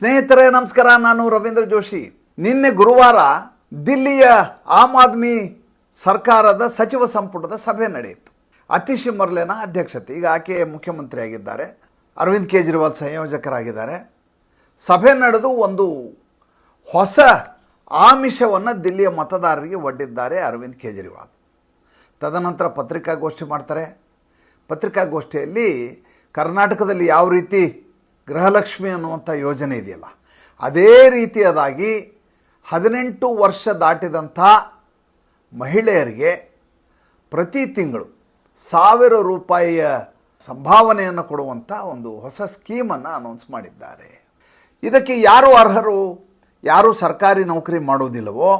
ಸ್ನೇಹಿತರೆ, ನಮಸ್ಕಾರ. ನಾನು ರವೀಂದ್ರ ಜೋಶಿ. ನಿನ್ನೆ ಗುರುವಾರ ದಿಲ್ಲಿಯ ಆಮ್ ಆದ್ಮಿ ಸರ್ಕಾರದ ಸಚಿವ ಸಂಪುಟದ ಸಭೆ ನಡೆಯಿತು. ಅತಿಶಿ ಮರ್ಲೆನ ಅಧ್ಯಕ್ಷತೆ. ಈಗ ಆಕೆ ಮುಖ್ಯಮಂತ್ರಿ ಆಗಿದ್ದಾರೆ ಅರವಿಂದ್ ಕೇಜ್ರಿವಾಲ್ ಸಂಯೋಜಕರಾಗಿದ್ದಾರೆ. ಸಭೆ ನಡೆದು ಒಂದು ಹೊಸ ಆಮಿಷವನ್ನು ದಿಲ್ಲಿಯ ಮತದಾರರಿಗೆ ಒಡ್ಡಿದ್ದಾರೆ ಅರವಿಂದ್ ಕೇಜ್ರಿವಾಲ್. ತದನಂತರ ಪತ್ರಿಕಾಗೋಷ್ಠಿ ಮಾಡ್ತಾರೆ. ಪತ್ರಿಕಾಗೋಷ್ಠಿಯಲ್ಲಿ ಕರ್ನಾಟಕದಲ್ಲಿ ಯಾವ ರೀತಿ ಗೃಹಲಕ್ಷ್ಮಿ ಅನ್ನುವಂಥ ಯೋಜನೆ ಇದೆಯಲ್ಲ, ಅದೇ ರೀತಿಯದಾಗಿ ಹದಿನೆಂಟು ವರ್ಷ ದಾಟಿದಂಥ ಮಹಿಳೆಯರಿಗೆ ಪ್ರತಿ ತಿಂಗಳು ಸಾವಿರ ರೂಪಾಯಿಯ ಸಂಭಾವನೆಯನ್ನು ಕೊಡುವಂಥ ಒಂದು ಹೊಸ ಸ್ಕೀಮನ್ನು ಅನೌನ್ಸ್ ಮಾಡಿದ್ದಾರೆ. ಇದಕ್ಕೆ ಯಾರು ಅರ್ಹರು, ಯಾರು ಸರ್ಕಾರಿ ನೌಕರಿ ಮಾಡುವುದಿಲ್ಲವೋ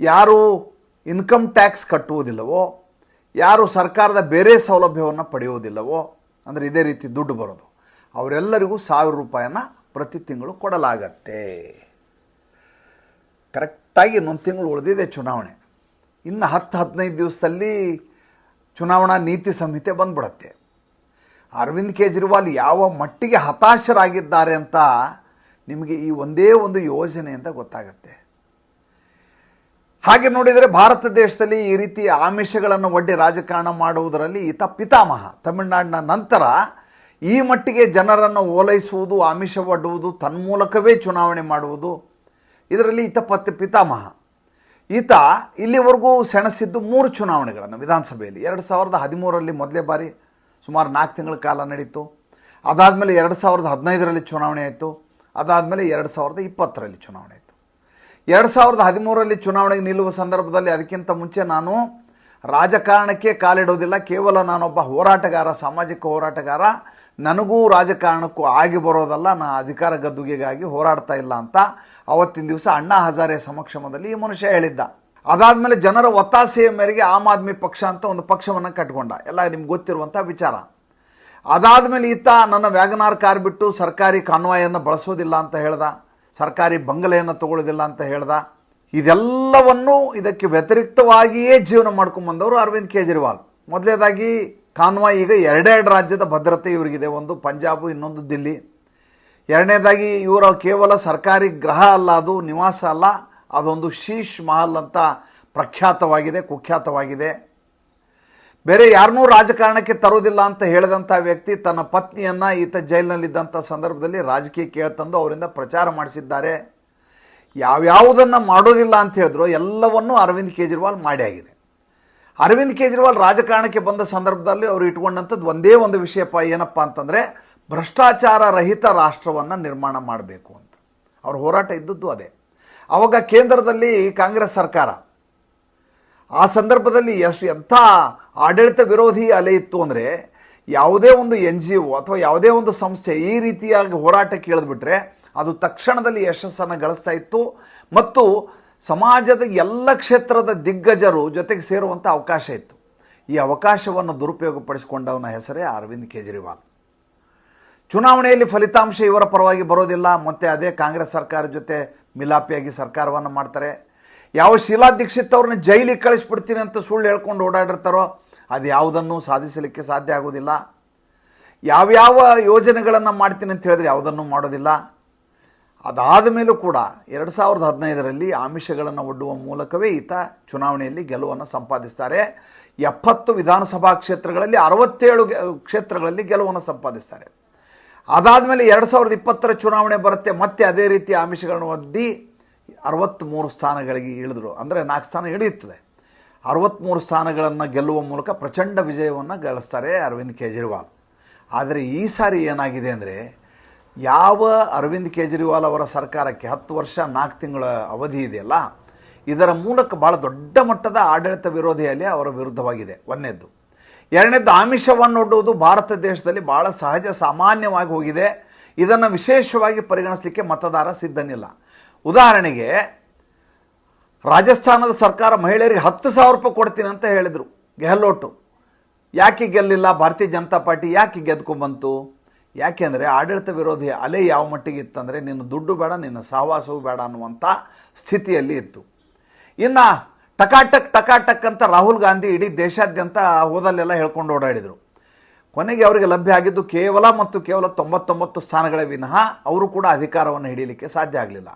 ಯಾರು ಇನ್ಕಮ್ ಟ್ಯಾಕ್ಸ್ ಕಟ್ಟುವುದಿಲ್ಲವೋ, ಯಾರು ಸರ್ಕಾರದ ಬೇರೆ ಸೌಲಭ್ಯವನ್ನು ಪಡೆಯುವುದಿಲ್ಲವೋ, ಅಂದರೆ ಇದೇ ರೀತಿ ದುಡ್ಡು ಬರೋದು. ಅವರೆಲ್ಲರಿಗೂ ಸಾವಿರ ರೂಪಾಯಿಯನ್ನು ಪ್ರತಿ ತಿಂಗಳು ಕೊಡಲಾಗತ್ತೆ. ಕರೆಕ್ಟಾಗಿ ಇನ್ನೊಂದು ತಿಂಗಳು ಉಳಿದಿದೆ ಚುನಾವಣೆ. ಇನ್ನು ಹತ್ತು ಹದಿನೈದು ದಿವಸದಲ್ಲಿ ಚುನಾವಣಾ ನೀತಿ ಸಂಹಿತೆ ಬಂದ್ಬಿಡತ್ತೆ. ಅರವಿಂದ್ ಕೇಜ್ರಿವಾಲ್ ಯಾವ ಮಟ್ಟಿಗೆ ಹತಾಶರಾಗಿದ್ದಾರೆ ಅಂತ ನಿಮಗೆ ಈ ಒಂದೇ ಒಂದು ಯೋಜನೆಯಿಂದ ಗೊತ್ತಾಗತ್ತೆ. ಹಾಗೆ ನೋಡಿದರೆ ಭಾರತ ದೇಶದಲ್ಲಿ ಈ ರೀತಿ ಆಮಿಷಗಳನ್ನು ಒಡ್ಡಿ ರಾಜಕಾರಣ ಮಾಡುವುದರಲ್ಲಿ ಈತ ಪಿತಾಮಹ. ತಮಿಳುನಾಡಿನ ನಂತರ ಈ ಮಟ್ಟಿಗೆ ಜನರನ್ನು ಓಲೈಸುವುದು, ಆಮಿಷವಡ್ಡುವುದು, ತನ್ಮೂಲಕವೇ ಚುನಾವಣೆ ಮಾಡುವುದು, ಇದರಲ್ಲಿ ಈತ ಪತ್, ಪಿತಾಮಹ. ಈತ ಇಲ್ಲಿವರೆಗೂ ಸೆಣಸಿದ್ದು ಮೂರು ಚುನಾವಣೆಗಳನ್ನು ವಿಧಾನಸಭೆಯಲ್ಲಿ. ಎರಡು ಸಾವಿರದ ಹದಿಮೂರರಲ್ಲಿ ಮೊದಲೇ ಬಾರಿ ಸುಮಾರು ನಾಲ್ಕು ತಿಂಗಳ ಕಾಲ ನಡೀತು. ಅದಾದಮೇಲೆ ಎರಡು ಸಾವಿರದ ಹದಿನೈದರಲ್ಲಿ ಚುನಾವಣೆ ಆಯಿತು. ಅದಾದಮೇಲೆ ಎರಡು ಸಾವಿರದ ಇಪ್ಪತ್ತರಲ್ಲಿ ಚುನಾವಣೆ ಆಯಿತು. ಎರಡು ಸಾವಿರದ ಹದಿಮೂರರಲ್ಲಿ ಚುನಾವಣೆಗೆ ನಿಲ್ಲುವ ಸಂದರ್ಭದಲ್ಲಿ ಅದಕ್ಕಿಂತ ಮುಂಚೆ ನಾನು ರಾಜಕಾರಣಕ್ಕೆ ಕಾಲಿಡೋದಿಲ್ಲ. ಕೇವಲ ನಾನೊಬ್ಬ ಹೋರಾಟಗಾರ, ಸಾಮಾಜಿಕ ಹೋರಾಟಗಾರ ನನಗೂ ರಾಜಕಾರಣಕ್ಕೂ ಆಗಿ ಬರೋದಲ್ಲ, ನಾ ಅಧಿಕಾರ ಗದ್ದುಗೆಗಾಗಿ ಹೋರಾಡ್ತಾ ಇಲ್ಲ ಅಂತ ಅವತ್ತಿನ ದಿವಸ ಅಣ್ಣಾ ಹಜಾರೆ ಸಮಕ್ಷಮದಲ್ಲಿ ಈ ಮನುಷ್ಯ ಹೇಳಿದ್ದ. ಅದಾದಮೇಲೆ ಜನರ ಒತ್ತಾಸೆಯ ಮೇರೆಗೆ ಆಮ್ ಆದ್ಮಿ ಪಕ್ಷ ಅಂತ ಒಂದು ಪಕ್ಷವನ್ನು ಕಟ್ಕೊಂಡ. ಎಲ್ಲ ನಿಮ್ಗೆ ಗೊತ್ತಿರುವಂಥ ವಿಚಾರ. ಅದಾದಮೇಲೆ ಈತ ನನ್ನ ವ್ಯಾಗನಾರ್ ಕಾರ್ ಬಿಟ್ಟು ಸರ್ಕಾರಿ ಕಾನ್ವಾಯನ್ನು ಬಳಸೋದಿಲ್ಲ ಅಂತ ಹೇಳ್ದ, ಸರ್ಕಾರಿ ಬಂಗಲೆಯನ್ನು ತಗೊಳ್ಳೋದಿಲ್ಲ ಅಂತ ಹೇಳ್ದ. ಇದೆಲ್ಲವನ್ನು ಇದಕ್ಕೆ ವ್ಯತಿರಿಕ್ತವಾಗಿಯೇ ಜೀವನ ಮಾಡ್ಕೊಂಡ್ಬಂದವರು ಅರವಿಂದ್ ಕೇಜ್ರಿವಾಲ್. ಮೊದಲನೇದಾಗಿ ಕಾನ್ವಾಯ್ ಈಗ ಎರಡೆರಡು ರಾಜ್ಯದ ಭದ್ರತೆ ಇವರಿಗಿದೆ. ಒಂದು ಪಂಜಾಬು, ಇನ್ನೊಂದು ದಿಲ್ಲಿ. ಎರಡನೇದಾಗಿ, ಇವರ ಕೇವಲ ಸರ್ಕಾರಿ ಗೃಹ ಅಲ್ಲ, ಅದು ನಿವಾಸ ಅಲ್ಲ, ಅದೊಂದು ಶೀಶ್ ಮಹಲ್ ಅಂತ ಪ್ರಖ್ಯಾತವಾಗಿದೆ, ಕುಖ್ಯಾತವಾಗಿದೆ. ಬೇರೆ ಯಾರನ್ನೂ ರಾಜಕಾರಣಕ್ಕೆ ತರೋದಿಲ್ಲ ಅಂತ ಹೇಳಿದಂಥ ವ್ಯಕ್ತಿ ತನ್ನ ಪತ್ನಿಯನ್ನು ಈತ ಜೈಲಿನಲ್ಲಿದ್ದಂಥ ಸಂದರ್ಭದಲ್ಲಿ ರಾಜಕೀಯ ಕೇಳ್ತಂದು ಅವರಿಂದ ಪ್ರಚಾರ ಮಾಡಿಸಿದ್ದಾರೆ. ಯಾವ್ಯಾವುದನ್ನು ಮಾಡೋದಿಲ್ಲ ಅಂತ ಹೇಳಿದ್ರು, ಎಲ್ಲವನ್ನೂ ಅರವಿಂದ್ ಕೇಜ್ರಿವಾಲ್ ಮಾಡಿ ಆಗಿದೆ. ಅರವಿಂದ್ ಕೇಜ್ರಿವಾಲ್ ರಾಜಕಾರಣಕ್ಕೆ ಬಂದ ಸಂದರ್ಭದಲ್ಲಿ ಅವರು ಇಟ್ಕೊಂಡಂಥದ್ದು ಒಂದೇ ಒಂದು ವಿಷಯಪ್ಪ ಏನಪ್ಪ ಅಂತಂದರೆ ಭ್ರಷ್ಟಾಚಾರ ರಹಿತ ರಾಷ್ಟ್ರವನ್ನು ನಿರ್ಮಾಣ ಮಾಡಬೇಕು ಅಂತ. ಅವ್ರ ಹೋರಾಟ ಇದ್ದದ್ದು ಅದೇ. ಅವಾಗ ಕೇಂದ್ರದಲ್ಲಿ ಕಾಂಗ್ರೆಸ್ ಸರ್ಕಾರ. ಆ ಸಂದರ್ಭದಲ್ಲಿ ಎಷ್ಟು ಎಂಥ ಆಡಳಿತ ವಿರೋಧಿ ಅಲೆ ಇತ್ತು ಅಂದರೆ ಯಾವುದೇ ಒಂದು ಎನ್ ಜಿ ಒ ಅಥವಾ ಯಾವುದೇ ಒಂದು ಸಂಸ್ಥೆ ಈ ರೀತಿಯಾಗಿ ಹೋರಾಟಕ್ಕೆ ಇಳಿದ್ಬಿಟ್ರೆ ಅದು ತಕ್ಷಣದಲ್ಲಿ ಯಶಸ್ಸನ್ನು ಗಳಿಸ್ತಾ ಇತ್ತು. ಮತ್ತು ಸಮಾಜದ ಎಲ್ಲ ಕ್ಷೇತ್ರದ ದಿಗ್ಗಜರು ಜೊತೆಗೆ ಸೇರುವಂಥ ಅವಕಾಶ ಇತ್ತು. ಈ ಅವಕಾಶವನ್ನು ದುರುಪಯೋಗಪಡಿಸಿಕೊಂಡವನ ಹೆಸರೇ ಅರವಿಂದ್ ಕೇಜ್ರಿವಾಲ್. ಚುನಾವಣೆಯಲ್ಲಿ ಫಲಿತಾಂಶ ಇವರ ಪರವಾಗಿ ಬರೋದಿಲ್ಲ. ಮತ್ತು ಅದೇ ಕಾಂಗ್ರೆಸ್ ಸರ್ಕಾರ ಜೊತೆ ಮಿಲಾಪಿಯಾಗಿ ಸರ್ಕಾರವನ್ನು ಮಾಡ್ತಾರೆ. ಯಾವ ಶೀಲಾ ದೀಕ್ಷಿತ್ ಅವ್ರನ್ನ ಜೈಲಿಗೆ ಕಳಿಸ್ಬಿಡ್ತೀನಿ ಅಂತ ಸುಳ್ಳು ಹೇಳ್ಕೊಂಡು ಓಡಾಡಿರ್ತಾರೋ, ಅದು ಯಾವುದನ್ನು ಸಾಧಿಸಲಿಕ್ಕೆ ಸಾಧ್ಯ ಆಗೋದಿಲ್ಲ ಯಾವ್ಯಾವ ಯೋಜನೆಗಳನ್ನು ಮಾಡ್ತೀನಿ ಅಂತ ಹೇಳಿದ್ರೆ ಯಾವುದನ್ನು ಮಾಡೋದಿಲ್ಲ. ಅದಾದ ಮೇಲೂ ಕೂಡ ಎರಡು ಸಾವಿರದ ಹದಿನೈದರಲ್ಲಿ ಆಮಿಷಗಳನ್ನು ಒಡ್ಡುವ ಮೂಲಕವೇ ಈತ ಚುನಾವಣೆಯಲ್ಲಿ ಗೆಲುವನ್ನು ಸಂಪಾದಿಸ್ತಾರೆ. ಎಪ್ಪತ್ತು ವಿಧಾನಸಭಾ ಕ್ಷೇತ್ರಗಳಲ್ಲಿ ಅರವತ್ತೇಳು ಕ್ಷೇತ್ರಗಳಲ್ಲಿ ಗೆಲುವನ್ನು ಸಂಪಾದಿಸ್ತಾರೆ. ಅದಾದಮೇಲೆ ಎರಡು ಸಾವಿರದ ಇಪ್ಪತ್ತರ ಚುನಾವಣೆ ಬರುತ್ತೆ, ಮತ್ತೆ ಅದೇ ರೀತಿ ಆಮಿಷಗಳನ್ನು ಒಡ್ಡಿ ಅರವತ್ತ್ಮೂರು ಸ್ಥಾನಗಳಿಗೆ ಇಳಿದ್ರು. ಅಂದರೆ ನಾಲ್ಕು ಸ್ಥಾನ ಇಳಿಯುತ್ತದೆ ಅರವತ್ತ್ಮೂರು ಸ್ಥಾನಗಳನ್ನು ಗೆಲ್ಲುವ ಮೂಲಕ ಪ್ರಚಂಡ ವಿಜಯವನ್ನು ಗಳಿಸ್ತಾರೆ ಅರವಿಂದ್ ಕೇಜ್ರಿವಾಲ್. ಆದರೆ ಈ ಸಾರಿ ಏನಾಗಿದೆ ಅಂದರೆ ಯಾವ ಅರವಿಂದ್ ಕೇಜ್ರಿವಾಲ್ ಅವರ ಸರ್ಕಾರಕ್ಕೆ ಹತ್ತು ವರ್ಷ, ನಾಲ್ಕು ತಿಂಗಳ ಅವಧಿ ಇದೆಯಲ್ಲ, ಇದರ ಮೂಲಕ ಭಾಳ ದೊಡ್ಡ ಮಟ್ಟದ ಆಡಳಿತ ವಿರೋಧಿಯಲ್ಲಿ ಅವರ ವಿರುದ್ಧವಾಗಿದೆ. ಒಂದನೇದ್ದು ಎರಡನೇದ್ದು, ಆಮಿಷವನ್ನು ಒಡ್ಡುವುದು ಭಾರತ ದೇಶದಲ್ಲಿ ಭಾಳ ಸಹಜ, ಸಾಮಾನ್ಯವಾಗಿ ಹೋಗಿದೆ. ಇದನ್ನು ವಿಶೇಷವಾಗಿ ಪರಿಗಣಿಸಲಿಕ್ಕೆ ಮತದಾರ ಸಿದ್ಧನಿಲ್ಲ. ಉದಾಹರಣೆಗೆ, ರಾಜಸ್ಥಾನದ ಸರ್ಕಾರ ಮಹಿಳೆಯರಿಗೆ ಹತ್ತು ಸಾವಿರ ರೂಪಾಯಿ ಕೊಡ್ತೀನಿ ಅಂತ ಹೇಳಿದರು. ಗೆಹ್ಲೋಟು ಯಾಕೆ ಗೆಲ್ಲಿಲ್ಲ? ಭಾರತೀಯ ಜನತಾ ಪಾರ್ಟಿ ಯಾಕೆ ಗೆದ್ಕೊಂಡ್ಬಂತು? ಯಾಕೆಂದರೆ ಆಡಳಿತ ವಿರೋಧಿ ಅಲೆ ಯಾವ ಮಟ್ಟಿಗೆ ಇತ್ತಂದರೆ ನಿನ್ನ ದುಡ್ಡು ಬೇಡ, ನಿನ್ನ ಸಹವಾಸವೂ ಬೇಡ ಅನ್ನುವಂಥ ಸ್ಥಿತಿಯಲ್ಲಿ ಇತ್ತು. ಇನ್ನು ಟಕಾಟಕ್ ಟಕಾಟಕ್ ಅಂತ ರಾಹುಲ್ ಗಾಂಧಿ ಇಡೀ ದೇಶಾದ್ಯಂತ ಹೋದಲ್ಲೆಲ್ಲ ಹೇಳ್ಕೊಂಡು ಓಡಾಡಿದರು. ಕೊನೆಗೆ ಅವರಿಗೆ ಲಭ್ಯ ಆಗಿದ್ದು ಕೇವಲ ಮತ್ತು ಕೇವಲ ತೊಂಬತ್ತೊಂಬತ್ತು ಸ್ಥಾನಗಳೇ ವಿನಃ ಅವರು ಕೂಡ ಅಧಿಕಾರವನ್ನು ಹಿಡಿಯಲಿಕ್ಕೆ ಸಾಧ್ಯ ಆಗಲಿಲ್ಲ.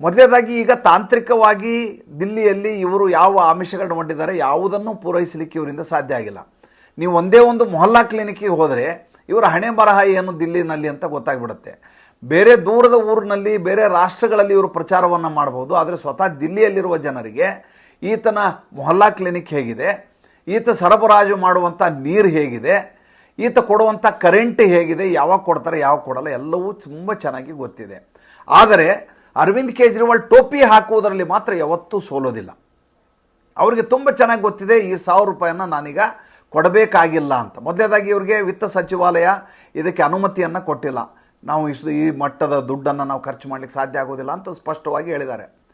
ಮೊದಲನೇದಾಗಿ ಈಗ ತಾಂತ್ರಿಕವಾಗಿ ದಿಲ್ಲಿಯಲ್ಲಿ ಇವರು ಯಾವ ಆಮಿಷಗಳನ್ನು ಒಡ್ಡಿದ್ದಾರೆ ಯಾವುದನ್ನು ಪೂರೈಸಲಿಕ್ಕೆ ಇವರಿಂದ ಸಾಧ್ಯ ಆಗಿಲ್ಲ. ನೀವು ಒಂದೇ ಒಂದು ಮೊಹಲ್ಲಾ ಕ್ಲಿನಿಕ್ಕಿಗೆ ಹೋದರೆ ಇವರ ಹಣೆ ಬರಹ ಏನು ದಿಲ್ಲಿನಲ್ಲಿ ಅಂತ ಗೊತ್ತಾಗ್ಬಿಡುತ್ತೆ. ಬೇರೆ ದೂರದ ಊರಿನಲ್ಲಿ, ಬೇರೆ ರಾಷ್ಟ್ರಗಳಲ್ಲಿ ಇವರು ಪ್ರಚಾರವನ್ನು ಮಾಡ್ಬೋದು, ಆದರೆ ಸ್ವತಃ ದಿಲ್ಲಿಯಲ್ಲಿರುವ ಜನರಿಗೆ ಈತನ ಮೊಹಲ್ಲಾ ಕ್ಲಿನಿಕ್ ಹೇಗಿದೆ, ಈತ ಸರಬರಾಜು ಮಾಡುವಂಥ ನೀರು ಹೇಗಿದೆ, ಈತ ಕೊಡುವಂಥ ಕರೆಂಟ್ ಹೇಗಿದೆ, ಯಾವಾಗ ಕೊಡ್ತಾರೆ, ಯಾವಾಗ ಕೊಡಲ್ಲ, ಎಲ್ಲವೂ ತುಂಬ ಚೆನ್ನಾಗಿ ಗೊತ್ತಿದೆ. ಆದರೆ ಅರವಿಂದ್ ಕೇಜ್ರಿವಾಲ್ ಟೋಪಿ ಹಾಕುವುದರಲ್ಲಿ ಮಾತ್ರ ಯಾವತ್ತೂ ಸೋಲೋದಿಲ್ಲ. ಅವರಿಗೆ ತುಂಬ ಚೆನ್ನಾಗಿ ಗೊತ್ತಿದೆ, ಈ ಸಾವಿರ ರೂಪಾಯಿಯನ್ನು ನಾನೀಗ ಕೊಡಬೇಕಾಗಿಲ್ಲ ಅಂತ. ಮೊದಲನೇದಾಗಿ ಇವರಿಗೆ ವಿತ್ತ ಸಚಿವಾಲಯ ಇದಕ್ಕೆ ಅನುಮತಿಯನ್ನು ಕೊಟ್ಟಿಲ್ಲ. ನಾವು ಇಷ್ಟು ಈ ಮಟ್ಟದ ದುಡ್ಡನ್ನು ನಾವು ಖರ್ಚು ಮಾಡಲಿಕ್ಕೆ ಸಾಧ್ಯ ಆಗೋದಿಲ್ಲ ಅಂತ ಸ್ಪಷ್ಟವಾಗಿ ಹೇಳಿದ್ದಾರೆ.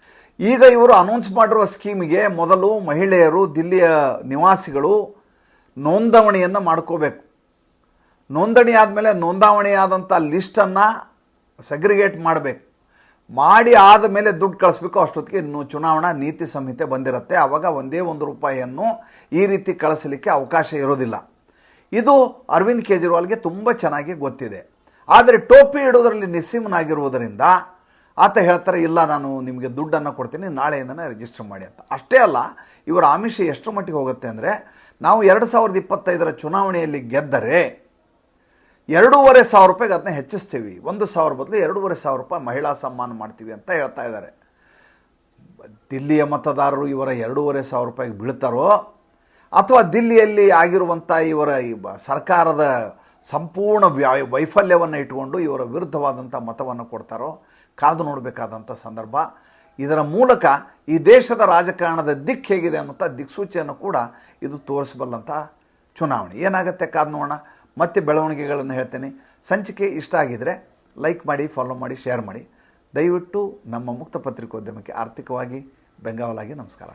ಈಗ ಇವರು ಅನೌನ್ಸ್ ಮಾಡಿರುವ ಸ್ಕೀಮಿಗೆ ಮೊದಲು ಮಹಿಳೆಯರು, ದಿಲ್ಲಿಯ ನಿವಾಸಿಗಳು ನೋಂದಣಿಯನ್ನು ಮಾಡ್ಕೋಬೇಕು. ನೋಂದಣಿ ಆದಮೇಲೆ ನೋಂದಾವಣಿಯಾದಂಥ ಲಿಸ್ಟನ್ನು ಸೆಗ್ರಿಗೇಟ್ ಮಾಡಬೇಕು. ಮಾಡಿ ಆದ ಮೇಲೆ ದುಡ್ಡು ಕಳಿಸ್ಬೇಕು, ಅಷ್ಟೊತ್ತಿಗೆ ಇನ್ನು ಚುನಾವಣಾ ನೀತಿ ಸಂಹಿತೆ ಬಂದಿರುತ್ತೆ. ಆವಾಗ ಒಂದೇ ಒಂದು ರೂಪಾಯಿಯನ್ನು ಈ ರೀತಿ ಕಳಿಸಲಿಕ್ಕೆ ಅವಕಾಶ ಇರೋದಿಲ್ಲ. ಇದು ಅರವಿಂದ್ ಕೇಜ್ರಿವಾಲ್ಗೆ ತುಂಬ ಚೆನ್ನಾಗಿ ಗೊತ್ತಿದೆ. ಆದರೆ ಟೋಪಿ ಇಡೋದರಲ್ಲಿ ನಿಸ್ಸೀಮನಾಗಿರುವುದರಿಂದ ಆತ ಹೇಳ್ತಾರೆ, ಇಲ್ಲ, ನಾನು ನಿಮಗೆ ದುಡ್ಡನ್ನು ಕೊಡ್ತೀನಿ, ನಾಳೆಯಿಂದನೇ ರಿಜಿಸ್ಟರ್ ಮಾಡಿ ಅಂತ. ಅಷ್ಟೇ ಅಲ್ಲ, ಇವರ ಆಮಿಷ ಎಷ್ಟು ಮಟ್ಟಿಗೆ ಹೋಗುತ್ತೆ ಅಂದರೆ, ನಾವು ಎರಡು ಸಾವಿರದ ಇಪ್ಪತ್ತೈದರ ಚುನಾವಣೆಯಲ್ಲಿ ಗೆದ್ದರೆ ಎರಡೂವರೆ ಸಾವಿರ ರೂಪಾಯಿಗೆ ಅದನ್ನ ಹೆಚ್ಚಿಸ್ತೀವಿ. ಒಂದು ಸಾವಿರ ಬದಲು ಎರಡೂವರೆ ಸಾವಿರ ರೂಪಾಯಿ ಮಹಿಳಾ ಸಮ್ಮಾನ ಮಾಡ್ತೀವಿ ಅಂತ ಹೇಳ್ತಾ ಇದ್ದಾರೆ. ದಿಲ್ಲಿಯ ಮತದಾರರು ಇವರ ಎರಡೂವರೆ ಸಾವಿರ ರೂಪಾಯಿಗೆ ಬೀಳ್ತಾರೋ, ಅಥವಾ ದಿಲ್ಲಿಯಲ್ಲಿ ಆಗಿರುವಂಥ ಇವರ ಈ ಸರ್ಕಾರದ ಸಂಪೂರ್ಣ ವ್ಯಾ- ವೈಫಲ್ಯವನ್ನು ಇಟ್ಟುಕೊಂಡು ಇವರ ವಿರುದ್ಧವಾದಂಥ ಮತವನ್ನು ಕೊಡ್ತಾರೋ, ಕಾದು ನೋಡಬೇಕಾದಂಥ ಸಂದರ್ಭ. ಇದರ ಮೂಲಕ ಈ ದೇಶದ ರಾಜಕಾರಣದ ದಿಕ್ಕು ಹೇಗಿದೆ ಅನ್ನುವಂಥ ದಿಕ್ಸೂಚಿಯನ್ನು ಕೂಡ ಇದು ತೋರಿಸಬಲ್ಲಂಥ ಚುನಾವಣೆ. ಏನಾಗುತ್ತೆ ಕಾದು ನೋಡೋಣ. ಮತ್ತೆ ಬೆಳವಣಿಗೆಗಳನ್ನು ಹೇಳ್ತೇನೆ. ಸಂಚಿಕೆ ಇಷ್ಟ ಆಗಿದರೆ ಲೈಕ್ ಮಾಡಿ ಫಾಲೋ ಮಾಡಿ ಶೇರ್ ಮಾಡಿ. ದಯವಿಟ್ಟು ನಮ್ಮ ಮುಕ್ತ ಪತ್ರಿಕೋದ್ಯಮಕ್ಕೆ ಆರ್ಥಿಕವಾಗಿ ಬೆಂಗಾವಲಾಗಿ ನಮಸ್ಕಾರ.